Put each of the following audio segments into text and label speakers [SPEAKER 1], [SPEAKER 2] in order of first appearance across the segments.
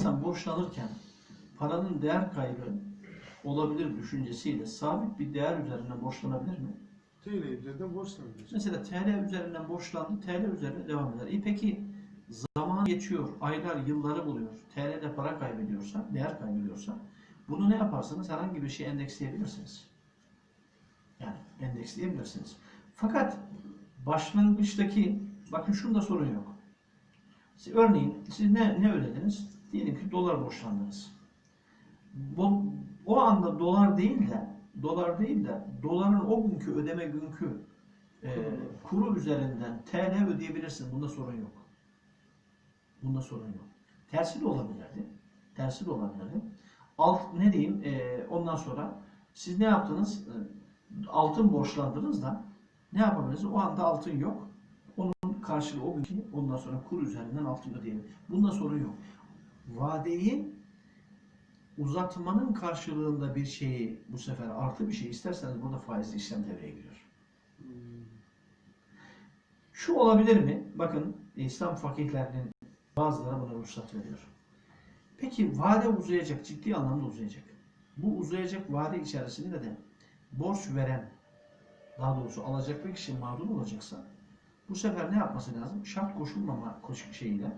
[SPEAKER 1] insan borçlanırken paranın değer kaybı olabilir düşüncesiyle sabit bir değer üzerinden borçlanabilir mi?
[SPEAKER 2] TL üzerinden borçlanıyor.
[SPEAKER 1] Mesela TL üzerinden borçlandı, TL üzerine devam eder. E peki zaman geçiyor, aylar, yılları buluyor. TL'de para kaybediyorsa, değer kaybediyorsa bunu ne yaparsınız? Herhangi bir şey endeksleyebilirsiniz. Yani endeksleyebilirsiniz. Fakat başlangıçtaki, bakın şunda sorun yok. Siz, örneğin siz ne, ne ödediniz? Diyelim ki dolar borçlandınız. Bu, o anda dolar değil de dolar değil de doların o günkü ödeme günkü e, kuru üzerinden TL ödeyebilirsin. Bunda sorun yok. Bunda sorun yok. Tersi de olabilirdi. Tersi de olabilirdi. Alt ne diyeyim? e, ondan sonra siz ne yaptınız? E, altın borçlandınız da ne yapabilirsiniz? O anda altın yok. Karşılığı o günkü ondan sonra kur üzerinden altın ödeyelim. Bunda sorun yok. Vadeyi uzatmanın karşılığında bir şeyi bu sefer artı bir şey isterseniz burada faizli işlem devreye giriyor. Şu olabilir mi? Bakın İslam fakihlerinin bazıları buna ruhsat veriyor. Peki vade uzayacak, ciddi anlamda uzayacak. Bu uzayacak vade içerisinde de borç veren, daha doğrusu alacak bir kişi mağdur olacaksa bu sefer ne yapması lazım? Şart koşulmama koşu şeyiyle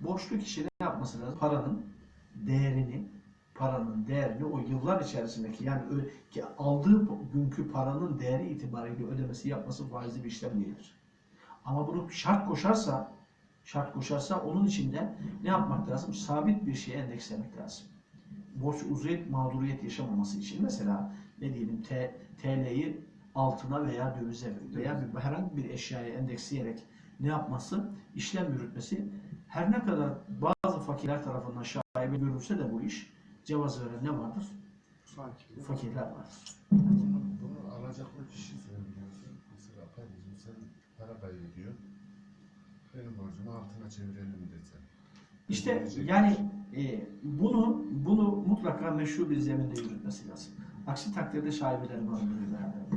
[SPEAKER 1] borçlu kişi ne yapması lazım? Paranın değerini, paranın değerini o yıllar içerisindeki yani ki aldığı günkü paranın değeri itibariyle ödemesi yapması faizli bir işlem değildir. Ama bunu şart koşarsa şart koşarsa onun içinde ne yapmak lazım? Sabit bir şeye endekslemek lazım. Borç uzayıp mağduriyet yaşamaması için mesela ne diyelim T, TL'yi altına veya dövize veya bir, herhangi bir eşyaya endeksleyerek ne yapması? İşlem yürütmesi her ne kadar bazı fakirler tarafından şaibe görülse de bu iş cevaz veren ne vardır?
[SPEAKER 2] Fakirlik.
[SPEAKER 1] Fakirler vardır.
[SPEAKER 3] Bunu, bunu alacaklı kişi söylüyorsun. Mesela kardeşim sen para kaybediyor. Benim borcumu altına çevirelim desen.
[SPEAKER 1] İşte yani e, bunu bunu mutlaka meşru bir zeminde yürütmesi lazım. Aksi takdirde şaibeleri barındırır beraber.